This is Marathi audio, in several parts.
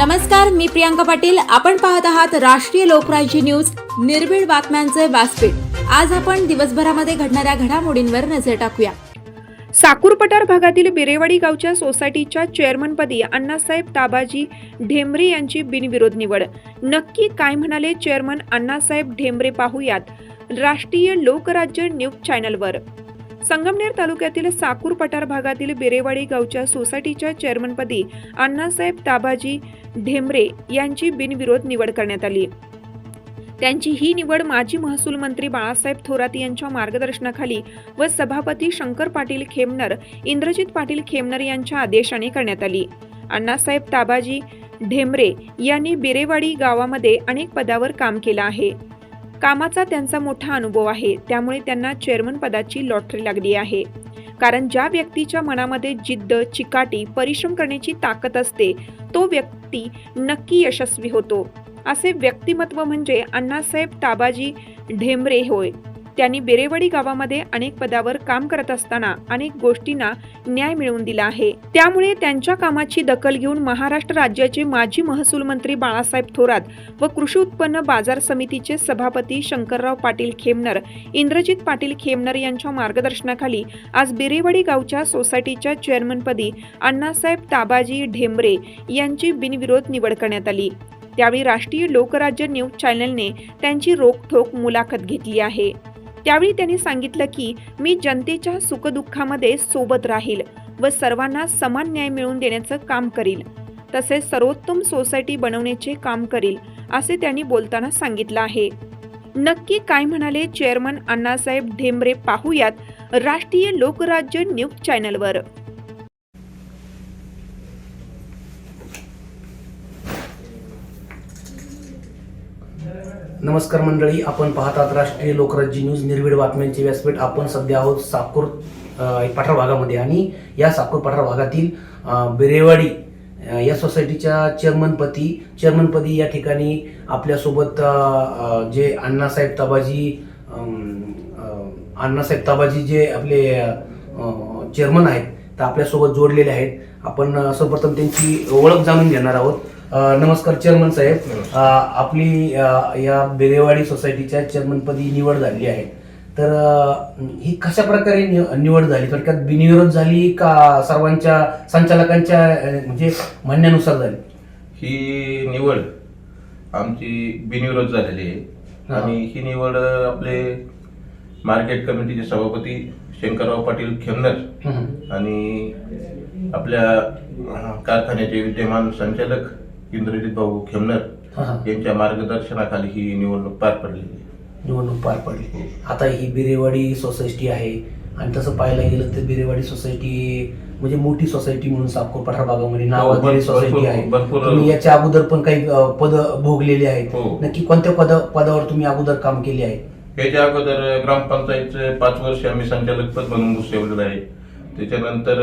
नमस्कार मी प्रियांका पाटील. आपण पाहत आहात राष्ट्रीय लोकराज्य न्यूज. निर्भीड बातम्यांचे व्यासपीठ. आज आपण दिवसभरामध्ये घडणाऱ्या घडामोडींवर नजर टाकूया. साकूरपठार भागातील बिरेवाडी गावच्या सोसायटीच्या चेअरमनपदी अण्णासाहेब ताबाजी ढेमरे यांची बिनविरोध निवड. नक्की काय म्हणाले चेअरमन अण्णासाहेब ढेमरे पाहूयात. राष्ट्रीय लोकराज्य न्यूज चॅनलवर. संगमनेर तालुक्यातील साकूर पठार भागातील बेरेवाडी गावच्या सोसायटीच्या चेअरमनपदी अण्णासाहेब ताबाजी ढेमरे यांची बिनविरोध निवड करण्यात आली. त्यांची ही निवड माजी महसूल मंत्री बाळासाहेब थोरात यांच्या मार्गदर्शनाखाली व सभापती शंकर पाटील खेमनर इंद्रजित पाटील खेमनर यांच्या आदेशाने करण्यात आली. अण्णासाहेब ताबाजी ढेमरे यांनी बिरेवाडी गावामध्ये अनेक पदावर काम केलं आहे. कामाचा त्यांचा मोठा अनुभव आहे. त्यामुळे त्यांना चेअरमन पदाची लॉटरी लागली आहे. कारण ज्या व्यक्तीच्या मनामध्ये जिद्द चिकाटी परिश्रम करण्याची ताकद असते तो व्यक्ती नक्की यशस्वी होतो. असे व्यक्तिमत्व म्हणजे अण्णासाहेब ताबाजी ढेमरे होय. त्यांनी बेरेवाडी गावामध्ये अनेक पदावर काम करत असताना अनेक गोष्टींना न्याय मिळवून दिला आहे. त्यामुळे त्यांच्या कामाची दखल घेऊन महाराष्ट्र राज्याचे माजी महसूल मंत्री बाळासाहेब थोरात व कृषी उत्पन्न बाजार समितीचे सभापती शंकरराव पाटील खेमनर इंद्रजित पाटील खेमनर यांच्या मार्गदर्शनाखाली आज बेरेवाडी गावच्या सोसायटीच्या चेअरमनपदी अण्णासाहेब ताबाजी ढेंबरे यांची बिनविरोध निवड करण्यात आली. त्यावेळी राष्ट्रीय लोकराज्य न्यूज चॅनलने त्यांची रोखठोक मुलाखत घेतली आहे. त्यावेळी त्यांनी सांगितलं की मी जनतेच्या सुखदुःखामध्ये सोबत राहील व सर्वांना समान न्याय मिळवून देण्याचं काम करील. तसेच सर्वोत्तम सोसायटी बनवण्याचे काम करील असे त्यांनी बोलताना सांगितलं आहे. नक्की काय म्हणाले चेअरमन अण्णासाहेब ढेंबरे पाहूयात राष्ट्रीय लोकराज्य न्यूज चॅनलवर. नमस्कार मंडळी आपण पाहतात राष्ट्रीय लोकराज्य न्यूज निर्भीड बातम्यांचे व्यासपीठ. आपण सध्या आहोत साकूर पठार भागामध्ये आणि या साकूर पठार भागातील बिरेवाडी या सोसायटीच्या चेअरमनपती चेअरमनपदी या ठिकाणी आपल्यासोबत जे अण्णासाहेब ताबाजी अण्णासाहेब ताबाजी जे आपले चेअरमन आहेत तर आपल्यासोबत जोडलेले आहेत. आपण सर्वप्रथम त्यांची ओळख जाणून घेणार आहोत. नमस्कार चेअरमन साहेब. आपली या बेरेवाडी सोसायटीच्या चेअरमनपदी निवड झाली आहे. तर ही कशा प्रकारे निवड झाली? थोडक्यात बिनविरोध झाली का सर्वांच्या संचालकांच्या म्हणजे म्हणण्यानुसार झाली? ही निवड आमची बिनविरोध झालेली आहे. आणि ही निवड आपले मार्केट कमिटीचे सभापती शंकरराव पाटील खेमनर. आणि आपल्या कारखान्याचे विद्यमान संचालक इंद्रजित भाऊ खेमनर हा, हा. यांच्या मार्गदर्शनाखाली ही निवडणूक पार पडलेली आहे. निवडणूक पार पडली. आता ही बिरेवाडी सोसायटी आहे आणि तसं पाहायला गेलं तर बिरेवाडी सोसायटी म्हणजे मोठी सोसायटी म्हणून सापकोर पठार भागामध्ये नावाजलेली भरपूर- सोसायटी आहे. तुम्ही याच्या अगोदर पण काही पद भोगलेली आहेत. हो. नक्की कोणत्या पद पदावर तुम्ही अगोदर काम केले आहे? याच्या अगोदर ग्रामपंचायतचे पाच वर्ष आम्ही संचालक पद म्हणून सेवलेलं आहे. त्याच्यानंतर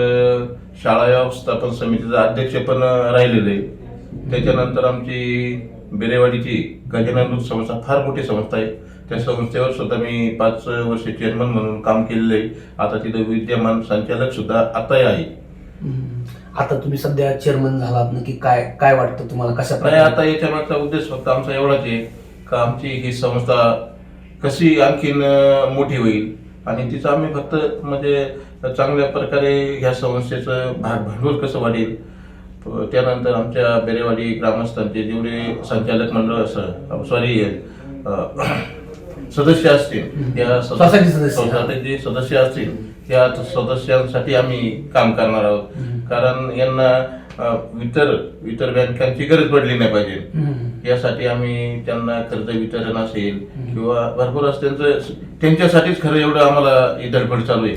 शाळा व्यवस्थापन समितीचं अध्यक्ष पण राहिलेलं आहे. त्याच्यानंतर आमची बेरेवाडीची गजानन दूध संस्था फार मोठी संस्था आहे. त्या संस्थेवर सुद्धा मी पाच वर्ष चेअरमन म्हणून काम केलेलं आहे. आता तिथं विद्यमान संचालक सुद्धा आताही आहे. आता तुम्ही सध्या चेअरमन झालात नक्की काय काय वाटतं तुम्हाला? कशा नाही प्रकारे? आता याच्या मागचा उद्देश फक्त आमचा एवढाच आहे का आमची ही संस्था कशी आणखीन मोठी होईल? आणि तिचं आम्ही फक्त म्हणजे चांगल्या प्रकारे ह्या संस्थेचं भाग भांडवल कसं वाढेल? त्यानंतर आमच्या बेरेवाडी ग्रामस्थांचे जेवढे संचालक मंडळ असं सॉरी सदस्य असतील त्या सोसायटी सदस्य. असतील त्या सदस्यांसाठी आम्ही काम करणार आहोत. कारण यांना इतर इतर बँकांची गरज पडली नाही पाहिजे. यासाठी आम्ही त्यांना कर्ज वितरण असेल किंवा भरपूर असं त्यांचं त्यांच्यासाठीच खरं एवढं आम्हाला ही धडपड चालू आहे.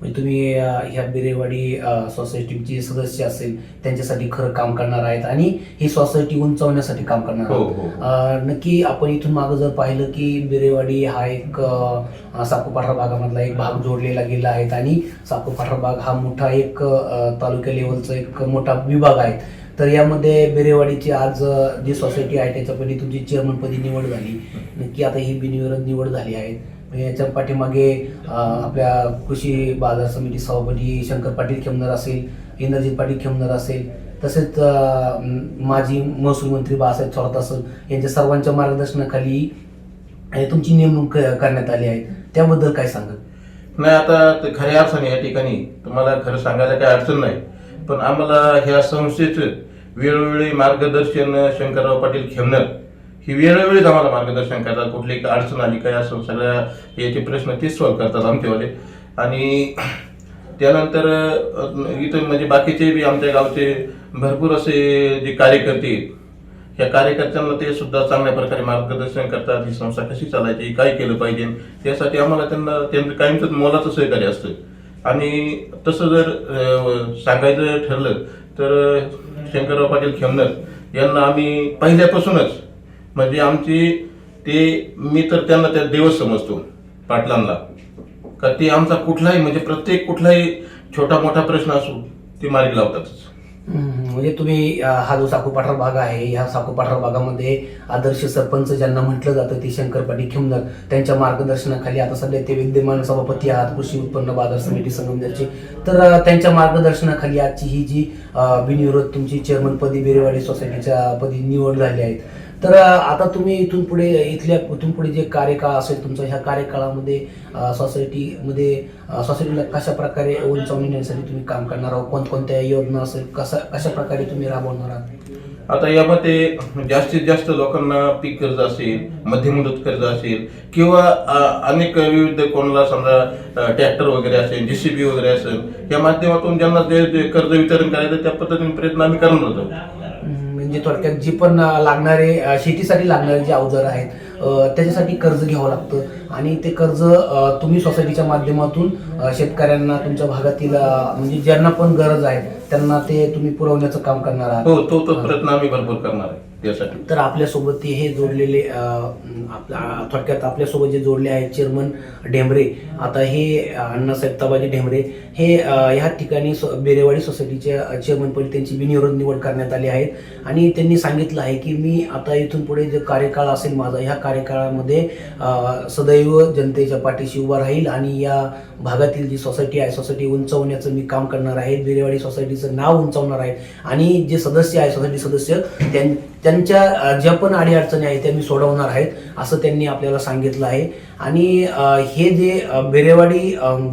म्हणजे तुम्ही ह्या बिरेवाडी सोसायटीचे सदस्य असेल त्यांच्यासाठी खरं काम करणार आहेत आणि ही सोसायटी उंचावण्यासाठी काम करणार हो, आहात. हो. अ, नक्की आपण इथून मागं जर पाहिलं की बिरेवाडी हा एक अ, साकोपाठा भागामधला एक भाग जोडलेला गेला आहे आणि साकोपाठा भाग हा मोठा एक अ, तालुक्या लेवलचा एक मोठा विभाग आहे. तर यामध्ये बेरेवाडीची आज जी सोसायटी आहे त्याच्यापैकी तुमची चेअरमनपदी निवड झाली. नक्की आता ही बिनविरोध निवड झाली आहे. म्हणजे याच्या पाठीमागे आपल्या कृषी बाजार समिती सभापती शंकर पाटील खेमनर असेल इंद्रजित पाटील खेमनर असेल तसेच माजी महसूल मंत्री बाळासाहेब थोरात असेल यांच्या सर्वांच्या मार्गदर्शनाखाली तुमची नेमणूक क- करण्यात आली आहे. त्याबद्दल काय सांगत नाही आता खऱ्या अर्थाने या ठिकाणी. तुम्हाला खरं सांगायला काही अडचण नाही. पण आम्हाला ह्या संस्थेचं वेळोवेळी मार्गदर्शन शंकरराव पाटील खेमनर ही वेळोवेळीच आम्हाला मार्गदर्शन करतात. कुठली काही अडचण आली काय असं सगळ्या याचे प्रश्न तेच सॉल्व्ह करतात आमच्यावाले. आणि त्यानंतर इथं म्हणजे बाकीचे बी आमच्या गावचे भरपूर असे जे कार्यकर्ते या कार्यकर्त्यांना ते सुद्धा चांगल्या प्रकारे मार्गदर्शन करतात. ही संस्था कशी चालायची काय केलं पाहिजे? त्यासाठी आम्हाला त्यांना त्यांचं कायमचं मोलाचं सहकार्य असतं. आणि तसं जर सांगायचं ठरलं तर शंकरराव पाटील खेमनर यांना आम्ही पहिल्यापासूनच म्हणजे आमची ते मी तर त्यांना त्या देवच समजतो पाटलांना. का ते आमचा कुठलाही म्हणजे प्रत्येक कुठलाही छोटा मोठा प्रश्न असो ते मार्गी लावतातच. म्हणजे तुम्ही हा जो साकू पठार भाग आहे ह्या साकू पठार भागामध्ये आदर्श सरपंच ज्यांना म्हटलं जातं ते शंकर पाटील खिमनर त्यांच्या मार्गदर्शनाखाली आता सध्या ते विद्यमान सभापती आहात कृषी उत्पन्न बाजार समिती संगमनेरचे. तर त्यांच्या मार्गदर्शनाखाली आजची ही जी बिनविरोध तुमची चेअरमन पदी बेरेवाडी सोसायटीच्या पदी निवड झाली आहे तर आता तुम्ही इथून पुढे इथल्या इथून पुढे जे कार्यकाळ असेल तुमचा ह्या कार्यकाळामध्ये सोसायटी सोसायटीमध्ये सोसायटीला कशा प्रकारे उंचावणी नेण्यासाठी तुम्ही काम करणार आहोत? कोणकोणत्या योजना असेल? कसा कशा प्रकारे तुम्ही राबवणार आहात? आता यामध्ये जास्तीत जास्त लोकांना पीक कर्ज असेल मध्यमुदत कर्ज असेल किंवा अनेक विविध कोणाला समजा ट्रॅक्टर वगैरे असेल जेसीबी वगैरे असेल या माध्यमातून ज्यांना जे कर्ज वितरण करायचं त्या पद्धतीने प्रयत्न आम्ही करणार होतो म्हणजे थोडक्यात जी पण लागणारे शेतीसाठी लागणारे जे अवजार आहेत त्याच्यासाठी कर्ज घ्यावं लागतं. आणि ते कर्ज तुम्ही सोसायटीच्या माध्यमातून शेतकऱ्यांना तुमच्या भागातील म्हणजे ज्यांना पण गरज आहे त्यांना ते तुम्ही पुरवण्याचं काम करणार आहात. हो तो तो प्रयत्न आम्ही भरपूर करणार आहे तर आपल्यासोबत हे जोडलेले आपला थोडक्यात आपल्यासोबत जे जोडले आहेत चेअरमन ढेंबरे आता हे अण्णासाहेब तबाजी ढेंबरे हे ह्या ठिकाणी सो- बेरेवाडी सोसायटीच्या चेअरमनपदी त्यांची बिनविरोध निवड करण्यात आली आहे. आणि त्यांनी सांगितलं आहे की मी आता इथून पुढे जे कार्यकाळ असेल माझा ह्या कार्यकाळामध्ये सदैव जनतेच्या पाठीशी उभा राहील आणि या भागातील जी सोसायटी आहे सोसायटी उंचावण्याचं मी काम करणार आहे. बेरेवाडी सोसायटीचं नाव उंचावणार आहे. आणि जे सदस्य आहे सोसायटी सदस्य त्यां त्यांच्या ज्या पण अडीअडचणी आहेत त्या मी सोडवणार आहेत. असं त्यांनी आपल्याला सांगितलं आहे. आणि हे जे बिरेवाडी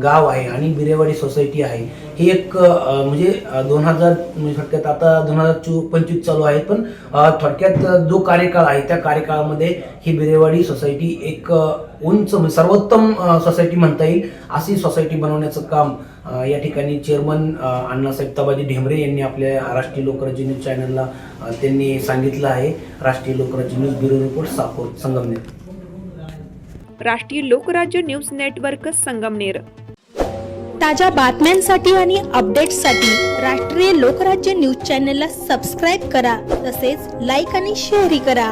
गाव आहे आणि बिरेवाडी सोसायटी आहे हे एक म्हणजे दोन हजार म्हणजे थोडक्यात आता दोन हजार चो पंचवीस चालू आहे पण थोडक्यात जो कार्यकाळ आहे त्या कार्यकाळामध्ये ही बिरेवाडी सोसायटी एक उंच म्हणजे सर्वोत्तम सोसायटी म्हणता येईल अशी सोसायटी बनवण्याचं काम या ठिकाणी चेअरमन अण्णासाहेब तबाजी ढेमरे यांनी आपल्या राष्ट्रीय लोकराज्य न्यूज चॅनलला त्यांनी सांगितलं आहे. राष्ट्रीय Lokrajya news bureau report Sakore Sangamner. राष्ट्रीय लोकराज्य न्यूज नेटवर्क संगमनेर. ताज्या बातम्यांसाठी आणि अपडेट्ससाठी राष्ट्रीय लोकराज्य न्यूज चॅनलला सबस्क्राईब करा. तसेच लाईक आणि शेअरही करा.